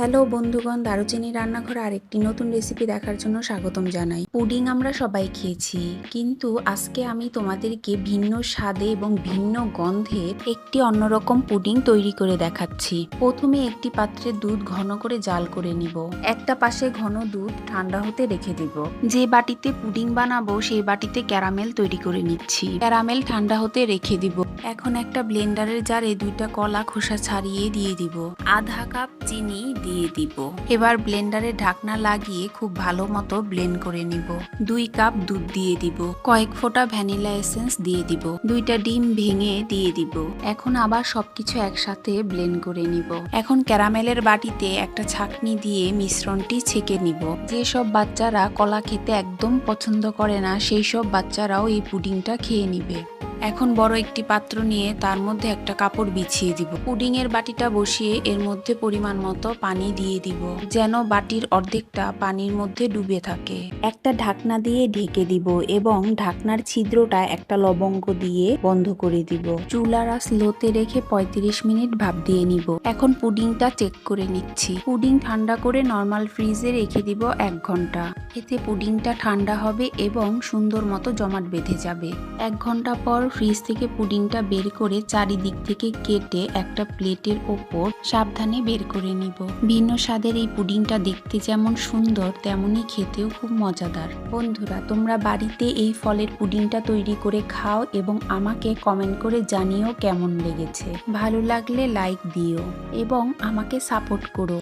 Hello বন্ধুগণ দারুচিনি রান্নাঘর আরেকটি নতুন রেসিপি দেখার জন্য স্বাগতম জানাই। পুডিং আমরা সবাই খেয়েছি, কিন্তু আজকে আমি তোমাদেরকে ভিন্ন স্বাদে এবং ভিন্ন গন্ধের একটি অন্যরকম পুডিং তৈরি করে দেখাচ্ছি। প্রথমে একটি পাত্রে দুধ ঘন করে জাল করে নিব। একটা পাশে ঘন দুধ ঠান্ডা হতে রেখে দিব। যে বাটিতে পুডিং বানাবো, সেই বাটিতে ক্যারামেল তৈরি করে নিচ্ছি। ক্যারামেল ঠান্ডা হতে রেখে দিব। এখন একটা ব্লেন্ডারের জারে দুইটা কলা খোসা ছাড়িয়ে দিয়ে দিব। আধা কাপ চিনি দিয়ে দিব। এবার ব্লেন্ডারে ঢাকনা লাগিয়ে খুব ভালো মতো ব্লেন্ড করে নিব। দুই কাপ দুধ দিয়ে দিব। কয়েক ফোঁটা ভ্যানিলা এসেন্স দিয়ে দিব। দুইটা ডিম ভেঙে দিয়ে দিব। এখন আবার সবকিছু একসাথে ব্লেন্ড করে নিব। এখন ক্যারামেলের বাটিতে একটা ছাকনি দিয়ে মিশ্রণটি ছেঁকে নিব। যেসব বাচ্চারা কলা খেতে একদম পছন্দ করে না, সেই সব বাচ্চারাও এই পুডিংটা খেয়ে নিবে। এখন বড় একটি পাত্র নিয়ে তার মধ্যে একটা কাপড় বিছিয়ে দিব। পুডিং এর বাটিটা বসিয়ে এর মধ্যে পরিমাণ মতো পানি দিয়ে দিব, যেন বাটির অর্ধেকটা পানির মধ্যে ডুবে থাকে। একটা ঢাকনা দিয়ে ঢেকে দিব এবং ঢাকনার ছিদ্রটা একটা লবঙ্গ দিয়ে বন্ধ করে দিব। চুলারা স্লোতে রেখে ৩৫ মিনিট ভাপ দিয়ে নিব। এখন পুডিংটা চেক করে নিচ্ছি। পুডিং ঠান্ডা করে নর্মাল ফ্রিজে রেখে দিব এক ঘণ্টা। এতে পুডিংটা ঠান্ডা হবে এবং সুন্দর মতো জমাট বেঁধে যাবে। এক ঘণ্টা পর ফ্রিজ থেকে পুডিংটা বের করে চারিদিক থেকে কেটে একটা প্লেটের ওপর সাবধানে বের করে নিব। ভিন্ন স্বাদের এই পুডিংটা দেখতে যেমন সুন্দর, তেমনই খেতেও খুব মজাদার। বন্ধুরা, তোমরা বাড়িতে এই ফলের পুডিংটা তৈরি করে খাও এবং আমাকে কমেন্ট করে জানিও কেমন লেগেছে। ভালো লাগলে লাইক দিও এবং আমাকে সাপোর্ট করো।